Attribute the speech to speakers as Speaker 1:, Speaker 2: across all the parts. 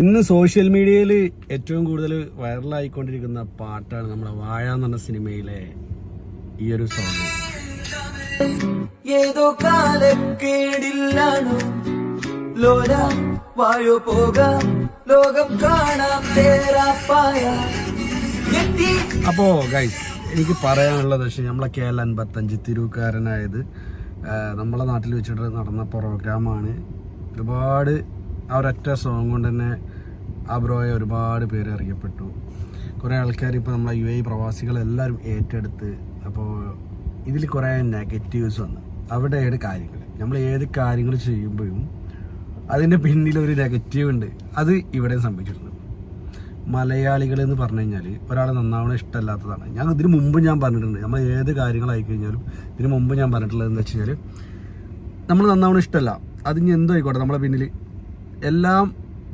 Speaker 1: ഇന്ന് സോഷ്യൽ മീഡിയയിൽ ഏറ്റവും കൂടുതൽ വൈറലായിക്കൊണ്ടിരിക്കുന്ന പാട്ടാണ് നമ്മുടെ വാഴ എന്ന് പറഞ്ഞ സിനിമയിലെ ഈ ഒരു സോങ്
Speaker 2: ഏതോ കാലക്കേടില്ലാണോ ലോല വാഴോ പോകാം ലോകം കാണാം തേരാപ്പായ.
Speaker 1: അപ്പോ ഗൈസ് എനിക്ക് പറയാനുള്ളത് പക്ഷേ നമ്മളെ കെ എൽ അൻപത്തഞ്ച് തിരുവുകാരനായത് നമ്മളെ നാട്ടിൽ വെച്ചിട്ട് നടന്ന പ്രോഗ്രാമാണ് ഒരുപാട് ആ ഒരൊറ്റ സോങ് കൊണ്ട് തന്നെ ആ ബ്രോയെ ഒരുപാട് പേര് അറിയപ്പെട്ടു. കുറേ ആൾക്കാർ ഇപ്പോൾ നമ്മളെ യു എ പ്രവാസികളെല്ലാവരും ഏറ്റെടുത്ത് അപ്പോൾ ഇതിൽ കുറേ നെഗറ്റീവ്സ് വന്നു. അവിടെയാണ് കാര്യങ്ങൾ നമ്മൾ ഏത് കാര്യങ്ങൾ ചെയ്യുമ്പോഴും അതിന്റെ പിന്നിലൊരു നെഗറ്റീവ് ഉണ്ട്. അത് ഇവിടെ സംഭവിച്ചിട്ടുണ്ട്. മലയാളികൾ എന്ന് പറഞ്ഞു കഴിഞ്ഞാൽ ഒരാളെ നന്നാവണം ഇഷ്ടമല്ലാത്തതാണ്. ഞാൻ ഇതിന് മുമ്പ് ഞാൻ പറഞ്ഞിട്ടുണ്ട്. നമ്മൾ ഏത് കാര്യങ്ങളായി കഴിഞ്ഞാലും ഇതിന് മുമ്പ് ഞാൻ പറഞ്ഞിട്ടുള്ളത് എന്താ വെച്ച് കഴിഞ്ഞാൽ നമ്മൾ നന്നാവണം ഇഷ്ടമല്ല. അത് ഇനി എന്തോ ആയിക്കോട്ടെ നമ്മളെ പിന്നിൽ എല്ലാം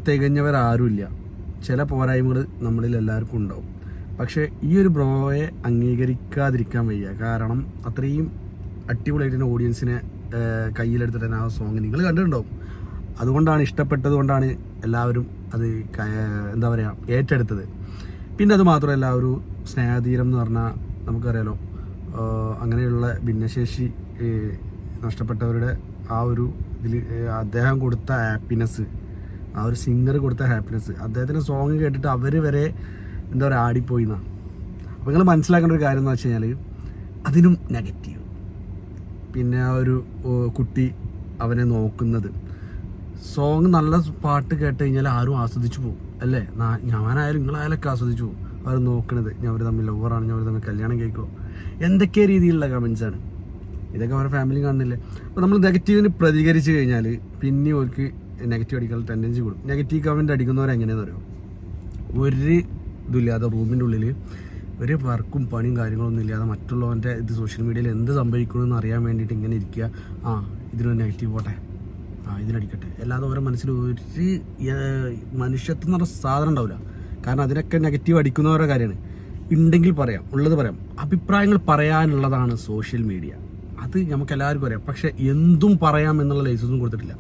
Speaker 1: തികഞ്ഞവരാരുമില്ല. ചില പോരായ്മകൾ നമ്മളിൽ എല്ലാവർക്കും ഉണ്ടാവും. പക്ഷേ ഈ ഒരു ബ്രോയെ അംഗീകരിക്കാതിരിക്കാൻ വയ്യ. കാരണം അത്രയും അടിപൊളിയായിട്ട് തന്നെ ഓഡിയൻസിനെ കയ്യിലെടുത്തിട്ട് തന്നെ ആ സോങ് നിങ്ങൾ കണ്ടിട്ടുണ്ടാവും. അതുകൊണ്ടാണ് ഇഷ്ടപ്പെട്ടത് കൊണ്ടാണ് എല്ലാവരും അത് എന്താ പറയുക ഏറ്റെടുത്തത്. പിന്നെ അത് മാത്രമല്ല ഒരു സ്നേഹതീരം എന്ന് പറഞ്ഞാൽ നമുക്കറിയാലോ അങ്ങനെയുള്ള ഭിന്നശേഷി നഷ്ടപ്പെട്ടവരുടെ ആ ഒരു ഇതിൽ അദ്ദേഹം കൊടുത്ത ഹാപ്പിനെസ് ആ ഒരു സിംഗർ കൊടുത്ത ഹാപ്പിനെസ് അദ്ദേഹത്തിന്റെ സോങ് കേട്ടിട്ട് അവർ വരെ എന്താ പറയുക ആടിപ്പോയി എന്നാണ് അപ്പോൾ നിങ്ങൾ മനസ്സിലാക്കേണ്ട ഒരു കാര്യം എന്ന് വെച്ച് കഴിഞ്ഞാൽ അതിനും നെഗറ്റീവ് പിന്നെ ആ ഒരു കുട്ടി അവനെ നോക്കുന്നത്. സോങ് നല്ല പാട്ട് കേട്ട് കഴിഞ്ഞാൽ ആരും ആസ്വദിച്ചു പോകും അല്ലേ? ഞാനായാലും നിങ്ങളായാലൊക്കെ ആസ്വദിച്ചു പോകും. അവർ നോക്കണത് ഞാൻ അവർ തമ്മിൽ ലവറാണ് ഞാൻ അവർ തമ്മിൽ കല്യാണം കഴിക്കുമോ എന്തൊക്കെ രീതിയിലുള്ള കമൻസാണ് ഇതൊക്കെ അവരുടെ ഫാമിലി കാണുന്നില്ലേ? അപ്പോൾ നമ്മൾ നെഗറ്റീവിന് പ്രതികരിച്ച് കഴിഞ്ഞാൽ പിന്നെ അവർക്ക് നെഗറ്റീവ് അടിക്കാനുള്ള ടെൻഡൻസി കൂടും. നെഗറ്റീവ് കമന്റ് അടിക്കുന്നവരെങ്ങനെയാണെന്ന് അറിയോ? ഒരു ഇതില്ലാതെ റൂമിന്റെ ഉള്ളിൽ ഒരു വർക്കും പണിയും കാര്യങ്ങളൊന്നും ഇല്ലാതെ മറ്റുള്ളവന്റെ ഇത് സോഷ്യൽ മീഡിയയിൽ എന്ത് സംഭവിക്കണമെന്ന് അറിയാൻ വേണ്ടിയിട്ട് ഇങ്ങനെ ഇരിക്കുക. ആ ഇതിനൊരു നെഗറ്റീവ് പോട്ടെ. ആ ഇതിനടിക്കട്ടെ. അല്ലാതെ ഓരോ മനസ്സിൽ ഒരു മനുഷ്യത്വം എന്ന് പറഞ്ഞ സാധനം ഉണ്ടാവില്ല. കാരണം അതിനൊക്കെ നെഗറ്റീവ് അടിക്കുന്നവരുടെ കാര്യമാണ്. ഉണ്ടെങ്കിൽ പറയാം ഉള്ളത് പറയാം. അഭിപ്രായങ്ങൾ പറയാനുള്ളതാണ് സോഷ്യൽ മീഡിയ അത് നമുക്ക് എല്ലാവർക്കും അറിയാം. പക്ഷെ എന്തും പറയാം എന്നുള്ള ലൈസൻസും കൊടുത്തിട്ടില്ല.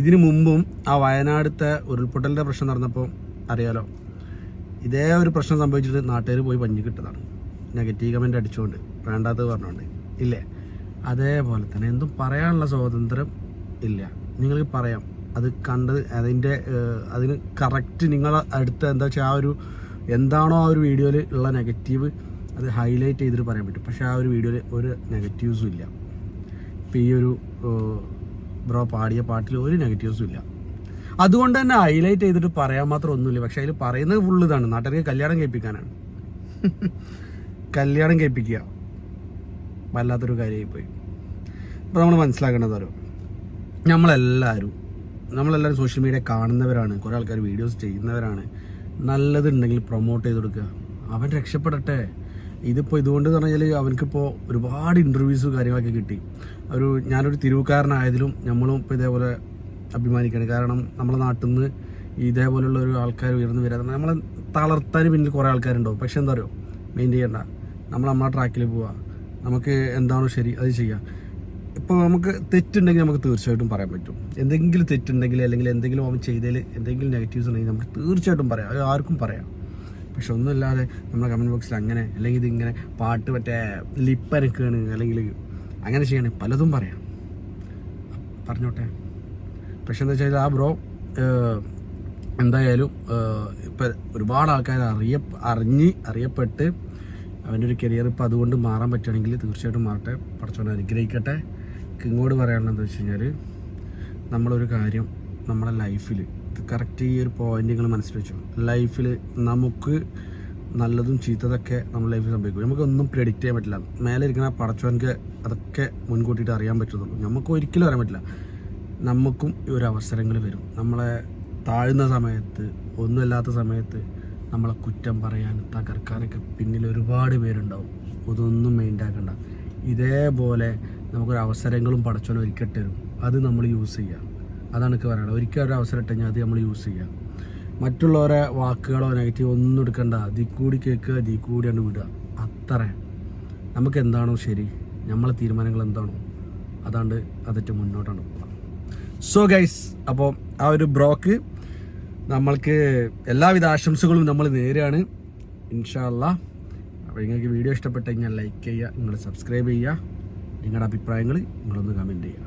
Speaker 1: ഇതിനു മുമ്പും ആ വയനാടത്തെ ഉരുൾപൊട്ടലിന്റെ പ്രശ്നം നടന്നപ്പോൾ അറിയാലോ ഇതേ ഒരു പ്രശ്നം സംഭവിച്ചിട്ട് നാട്ടുകാർ പോയി പഞ്ഞി കിട്ടതാണ്. നെഗറ്റീവ് കമന്റ് അടിച്ചുകൊണ്ട് വേണ്ടാത്തത് പറഞ്ഞുകൊണ്ട് ഇല്ലേ? അതേപോലെ തന്നെ എന്തും പറയാനുള്ള സ്വാതന്ത്ര്യം ഇല്ല. നിങ്ങൾക്ക് പറയാം. അത് കണ്ടത് അതിന്റെ അതിന് കറക്റ്റ് നിങ്ങളെ അടുത്ത് എന്താ വെച്ചാൽ ആ ഒരു എന്താണോ ആ ഒരു വീഡിയോയിൽ ഉള്ള നെഗറ്റീവ് അത് ഹൈലൈറ്റ് ചെയ്തിട്ട് പറയാൻ പറ്റും. പക്ഷേ ആ ഒരു വീഡിയോയിൽ ഒരു നെഗറ്റീവ്സും ഇല്ല. ഇപ്പം ഈ ഒരു ബ്രോ പാടിയ പാട്ടിൽ ഒരു നെഗറ്റീവ്സും ഇല്ല. അതുകൊണ്ട് തന്നെ ഹൈലൈറ്റ് ചെയ്തിട്ട് പറയാൻ മാത്രം ഒന്നുമില്ല. പക്ഷെ അതിൽ പറയുന്നത് ഫുള്ള് ഇതാണ്. നാട്ടുകാർക്ക് കല്യാണം കഴിപ്പിക്കാനാണ്. കല്യാണം കഴിപ്പിക്കുക. വല്ലാത്തൊരു കാര്യമായി പോയി അപ്പോൾ നമ്മൾ മനസ്സിലാക്കേണ്ടത് ഓരോ നമ്മളെല്ലാവരും നമ്മളെല്ലാവരും സോഷ്യൽ മീഡിയ കാണുന്നവരാണ്. കുറേ ആൾക്കാർ വീഡിയോസ് ചെയ്യുന്നവരാണ്. നല്ലതുണ്ടെങ്കിൽ പ്രൊമോട്ട് ചെയ്ത് കൊടുക്കുക. അവൻ രക്ഷപ്പെടട്ടെ. ഇതിപ്പോൾ ഇതുകൊണ്ട് പറഞ്ഞാൽ അവനക്കിപ്പോൾ ഒരുപാട് ഇന്റർവ്യൂസ് കാര്യങ്ങളൊക്കെ കിട്ടി. ഒരു ഞാനൊരു തിരുവുകാരനായതിലും നമ്മളും ഇപ്പോൾ ഇതേപോലെ അഭിമാനിക്കുകയാണ് കാരണം നമ്മുടെ നാട്ടിൽ നിന്ന് ഇതേപോലുള്ള ഒരു ആൾക്കാർ ഉയർന്നു വരാതെ നമ്മളെ തളർത്താൻ പിന്നിൽ കുറേ ആൾക്കാരുണ്ടാവും. പക്ഷെ എന്താ പറയുക മെയിൻ ചെയ്യേണ്ട. നമ്മൾ നമ്മളെ ട്രാക്കിൽ പോവുക നമുക്ക് എന്താണോ ശരി അത് ചെയ്യാം. ഇപ്പോൾ നമുക്ക് തെറ്റുണ്ടെങ്കിൽ നമുക്ക് തീർച്ചയായിട്ടും പറയാൻ പറ്റും. എന്തെങ്കിലും തെറ്റുണ്ടെങ്കിൽ അല്ലെങ്കിൽ എന്തെങ്കിലും അവൻ ചെയ്തതിൽ എന്തെങ്കിലും നെഗറ്റീവ്സ് ഉണ്ടെങ്കിൽ നമുക്ക് തീർച്ചയായിട്ടും പറയാം. ആർക്കും പറയാം. പക്ഷെ ഒന്നുമില്ലാതെ നമ്മുടെ കമന്റ് ബോക്സിൽ അങ്ങനെ അല്ലെങ്കിൽ ഇതിങ്ങനെ പാട്ട് മറ്റേ ലിപ്പനക്കാണ് അല്ലെങ്കിൽ അങ്ങനെ ചെയ്യണേ പലതും പറയാം. പറഞ്ഞോട്ടെ. പക്ഷെ എന്താ വെച്ചാൽ ആ ബ്രോ എന്തായാലും ഇപ്പം ഒരുപാട് ആൾക്കാർ അറിയ അറിഞ്ഞ് അറിയപ്പെട്ട് അവന്റെ ഒരു കരിയർ ഇപ്പം അതുകൊണ്ട് മാറാൻ പറ്റുകയാണെങ്കിൽ തീർച്ചയായിട്ടും മാറട്ടെ പഠിച്ചോണ്ട് അനുഗ്രഹിക്കട്ടെ. ഇങ്ങോട്ട് പറയാനുള്ളത് എന്താ വെച്ച് കഴിഞ്ഞാൽ നമ്മളൊരു കാര്യം നമ്മുടെ ലൈഫിൽ കറക്റ്റ് ഈ ഒരു പോയിന്റ് നിങ്ങൾ മനസ്സിൽ വെച്ചു. ലൈഫിൽ നമുക്ക് നല്ലതും ചീത്തതൊക്കെ നമ്മുടെ ലൈഫിൽ സംഭവിക്കും. നമുക്കൊന്നും പ്രെഡിക്റ്റ് ചെയ്യാൻ പറ്റില്ല. മേലെ ഇരിക്കുന്ന പടച്ചവനക്ക് അതൊക്കെ മുൻകൂട്ടിയിട്ട് അറിയാൻ പറ്റത്തുള്ളൂ നമുക്ക് ഒരിക്കലും അറിയാൻ പറ്റില്ല. നമുക്കും ഈ ഒരു അവസരങ്ങൾ വരും. നമ്മളെ താഴ്ന്ന സമയത്ത് ഒന്നുമില്ലാത്ത സമയത്ത് നമ്മളെ കുറ്റം പറയാൻ തകർക്കാനൊക്കെ പിന്നിൽ ഒരുപാട് പേരുണ്ടാവും. അതൊന്നും മെയിൻഡാക്കണ്ട ഇതേപോലെ നമുക്കൊരു അവസരങ്ങളും പടച്ചോനും ഒരിക്കൽ തരും. അത് നമ്മൾ യൂസ് ചെയ്യുക അതാണ് എനിക്ക് പറയാനുള്ളത്. ഒരിക്കലും ഒരു അവസരം ഇട്ട് ഞാൻ അത് നമ്മൾ യൂസ് ചെയ്യുക മറ്റുള്ളവരെ വാക്കുകളോ നെഗറ്റീവ് ഒന്നും എടുക്കണ്ട. ദീ കൂടി കേൾക്കുക ദീ കൂടിയാണ് വിടുക. അത്ര. നമുക്ക് എന്താണോ ശരി. നമ്മളെ തീരുമാനങ്ങൾ എന്താണോ അതാണ്ട് അതിട്ട് മുന്നോട്ടാണ് സോ ഗൈസ് അപ്പോൾ ആ ഒരു ബ്രോക്ക് നമ്മൾക്ക് എല്ലാവിധ ആശംസകളും നമ്മൾ നേരെയാണ്. ഇൻഷാല്ല അപ്പോൾ നിങ്ങൾക്ക് വീഡിയോ ഇഷ്ടപ്പെട്ടെങ്കിൽ ലൈക്ക് ചെയ്യുക നിങ്ങൾ സബ്സ്ക്രൈബ് ചെയ്യുക. നിങ്ങളുടെ അഭിപ്രായങ്ങൾ നിങ്ങളൊന്ന് കമന്റ് ചെയ്യുക.